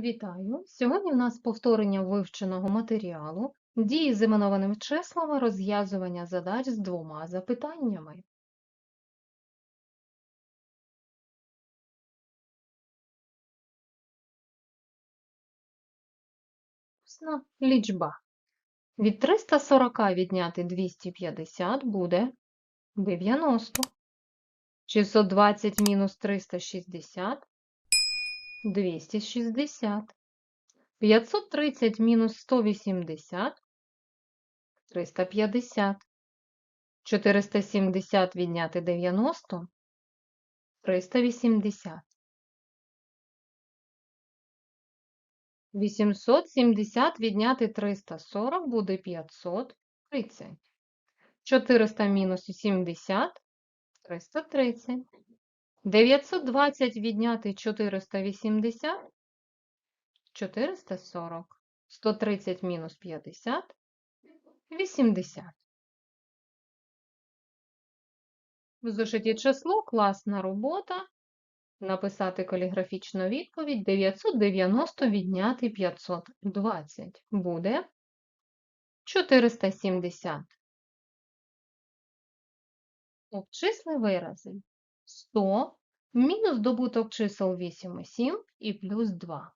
Вітаю! Сьогодні в нас повторення вивченого матеріалу, дії з іменованими числами, розв'язування задач з двома запитаннями. Усна лічба. Від 340 відняти 250 буде 90. 620 мінус 360 – 260. 530 мінус 180 – 350. 470 відняти 90 – 380. 870 відняти 340 буде 530. 400 мінус 70 – 330. 920 відняти 480 – 440. 130 мінус 50 – 80. В зошиті число класна робота. Написати каліграфічну відповідь 990 відняти 520 буде 470. Обчисли вирази 100 мінус добуток чисел 8 і 7 і плюс 2.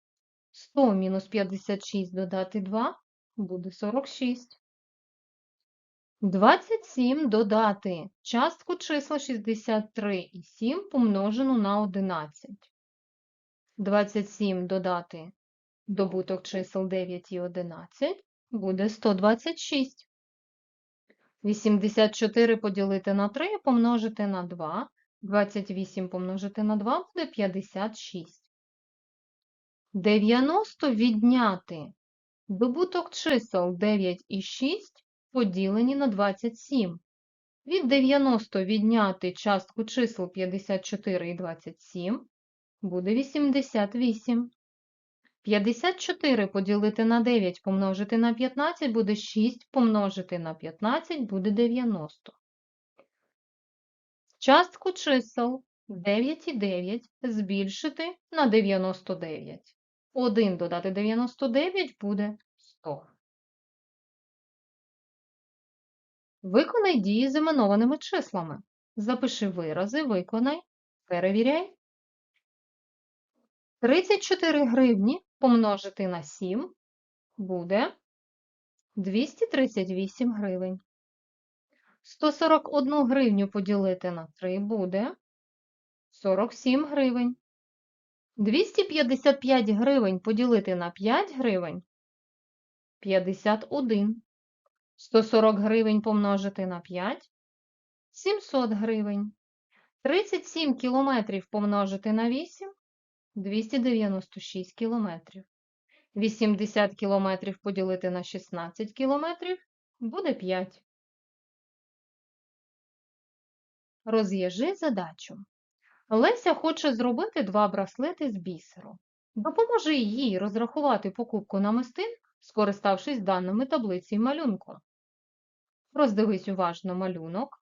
100 мінус 56 додати 2 буде 46. 27 додати частку числа 63 і 7 помножену на 11. 27 додати добуток чисел 9 і 11 буде 126. 84 поділити на 3 помножити на 2. 28 помножити на 2 буде 56. 90 відняти добуток чисел 9 і 6 поділені на 27. Від 90 відняти частку чисел 54 і 27 буде 88. 54 поділити на 9 помножити на 15 буде 6 помножити на 15 буде 90. Частку чисел 9 і 9 збільшити на 99. 1 додати 99 буде 100. Виконай дії з іменованими числами. Запиши вирази, виконай, перевіряй. 34 гривні помножити на 7 буде 238 гривень. 141 гривню поділити на 3 буде 47 гривень. 255 гривень поділити на 5 гривень 51. 140 гривень помножити на 5 700 гривень. 37 кілометрів помножити на 8 296 кілометрів. 80 кілометрів поділити на 16 кілометрів буде 5. Розв'яжи задачу. Леся хоче зробити два браслети з бісеру. Допоможи їй розрахувати покупку намистин, скориставшись даними таблиці малюнку. Роздивись уважно малюнок.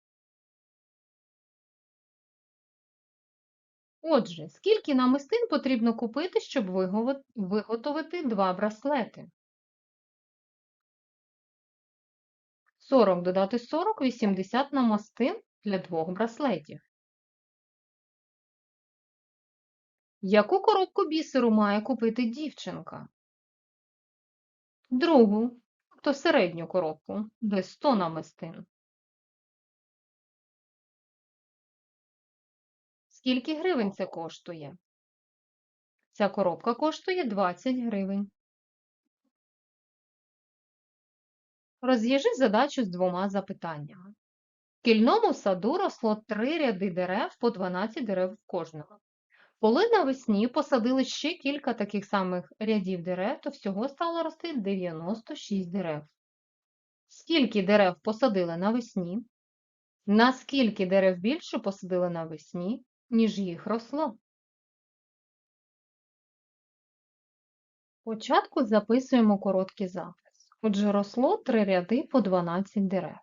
Отже, скільки намистин потрібно купити, щоб виготовити два браслети? 40 додати 40 – 80 намистин для двох браслетів. Яку коробку бісеру має купити дівчинка? Другу, тобто середню коробку, де 100 намистин. Скільки гривень це коштує? Ця коробка коштує 20 гривень. Розв'яжи задачу з двома запитаннями. Кільному саду росло три ряди дерев по 12 дерев в кожного. Коли навесні посадили ще кілька таких самих рядів дерев, то всього стало рости 96 дерев. Скільки дерев посадили навесні? Наскільки дерев більше посадили навесні, ніж їх росло? Спочатку записуємо короткий запис. Отже, росло три ряди по 12 дерев.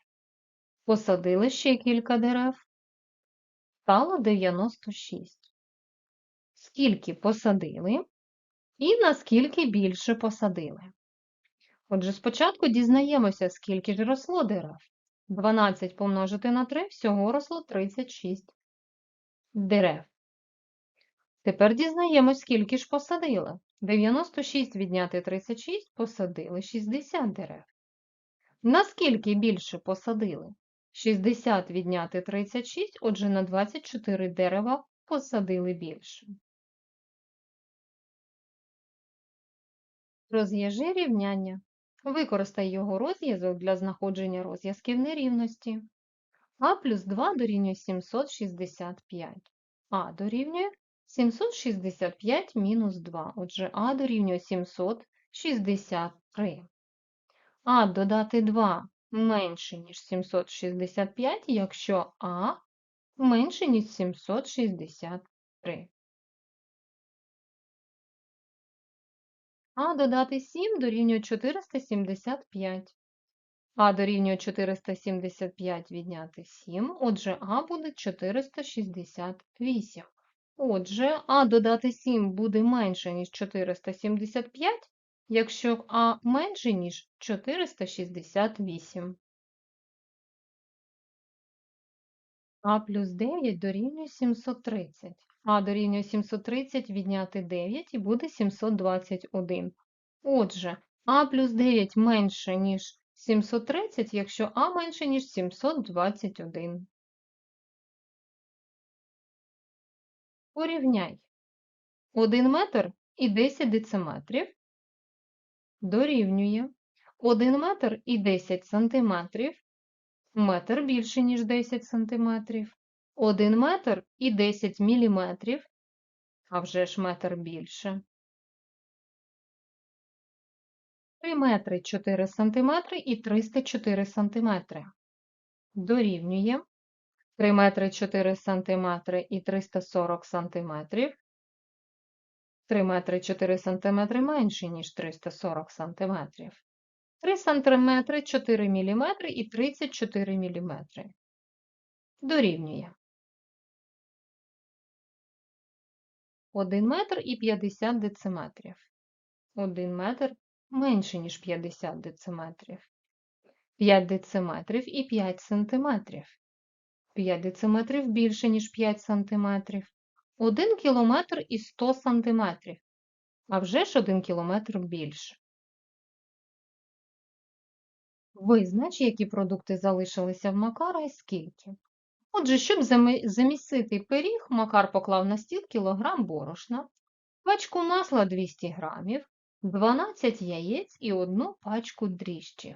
Посадили ще кілька дерев, стало 96. Скільки посадили, і наскільки більше посадили. Отже, спочатку дізнаємося, скільки ж росло дерев. 12 помножити на 3 всього росло 36 дерев. Тепер дізнаємось, скільки ж посадили. 96 відняти 36 посадили 60 дерев. Наскільки більше посадили? 60 відняти 36, отже, на 24 дерева посадили більше. Розв'яжи рівняння. Використай його розв'язок для знаходження розв'язків нерівності. А плюс 2 дорівнює 765. А дорівнює 765 мінус 2. Отже, А дорівнює 763. А додати 2 менше, ніж 765, якщо А менше, ніж 763. А додати 7 дорівнює 475. А дорівнює 475 відняти 7, отже, А буде 468. Отже, А додати 7 буде менше, ніж 475, якщо А менше, ніж 468. А плюс 9 дорівнює 730. А дорівнює 730 відняти 9 і буде 721. Отже, А плюс 9 менше, ніж 730, якщо А менше, ніж 721. Порівняй. 1 метр і 10 дециметрів дорівнює 1 метр і 10 сантиметрів, метр більше, ніж 10 сантиметрів, 1 метр і 10 міліметрів, а вже ж метр більше. 3 метри 4 сантиметри і 304 сантиметри. Дорівнює 3 метри 4 сантиметри і 340 сантиметрів. 3 метри 4 сантиметри менше, ніж 340 сантиметрів. 3 сантиметри 4 міліметри і 34 міліметри. Дорівнює 1 метр і 50 дециметрів. 1 метр менше, ніж 50 дециметрів. 5 дециметрів і 5 сантиметрів. 5 дециметрів більше, ніж 5 сантиметрів. 1 кілометр і 100 сантиметрів. А вже ж 1 кілометр більше. Визнач, які продукти залишилися в Макара і скільки. Отже, щоб замісити пиріг, Макар поклав на стіл кілограм борошна, пачку масла 200 грамів, 12 яєць і одну пачку дріжджів.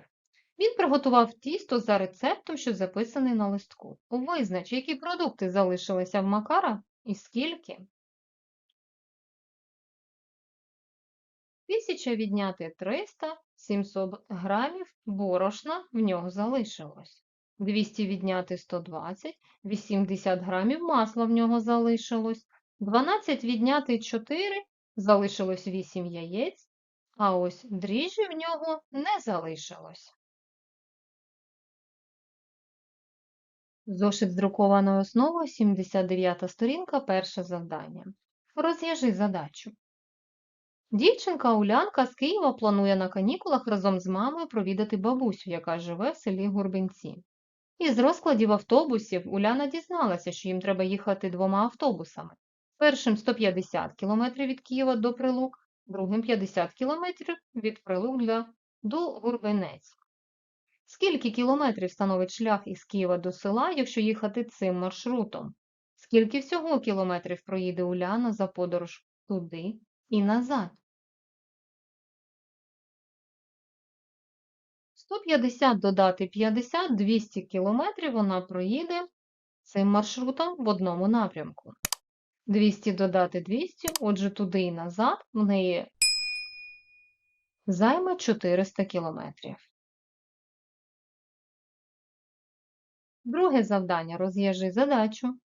Він приготував тісто за рецептом, що записаний на листку. Визнач, які продукти залишилися в Макара і скільки. 1000 відняти 300, 700 грамів борошна в нього залишилось. 200 відняти 120, 80 грамів масла в нього залишилось. 12 відняти 4, залишилось 8 яєць, а ось дріжджі в нього не залишилось. Зошит з друкованою основою, 79 сторінка, перше завдання. Розв'яжи задачу. Дівчинка Улянка з Києва планує на канікулах разом з мамою провідати бабусю, яка живе в селі Гурбинці. Із розкладів автобусів Уляна дізналася, що їм треба їхати двома автобусами. Першим 150 км від Києва до Прилук, другим 50 км від Прилук до Гурбинець. Скільки кілометрів становить шлях із Києва до села, якщо їхати цим маршрутом? Скільки всього кілометрів проїде Уляна за подорож туди і назад? 150 додати 50, 200 кілометрів вона проїде цим маршрутом в одному напрямку. 200 додати 200, отже, туди і назад в неї займе 400 кілометрів. Друге завдання. Розв'яжи задачу.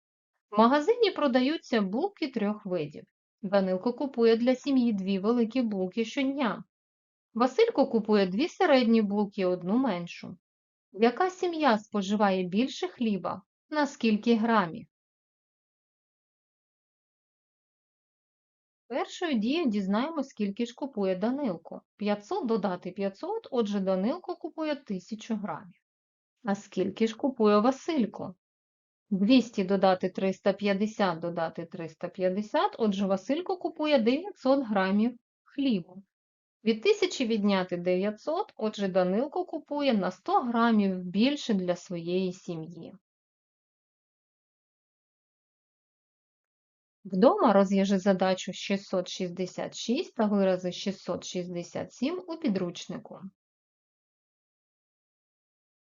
В магазині продаються булки трьох видів. Данилко купує для сім'ї дві великі булки щодня. Василько купує дві середні булки і одну меншу. Яка сім'я споживає більше хліба? На скільки грамів? Першою дією дізнаємось, скільки ж купує Данилко. 500 додати 500, отже, Данилко купує 1000 грамів. А скільки ж купує Василько? 200 додати 350 додати 350, отже, Василько купує 900 грамів хлібу. Від 1000 відняти 900, отже, Данилко купує на 100 грамів більше для своєї сім'ї. Вдома розв'яжи задачу 666 та вирази 667 у підручнику.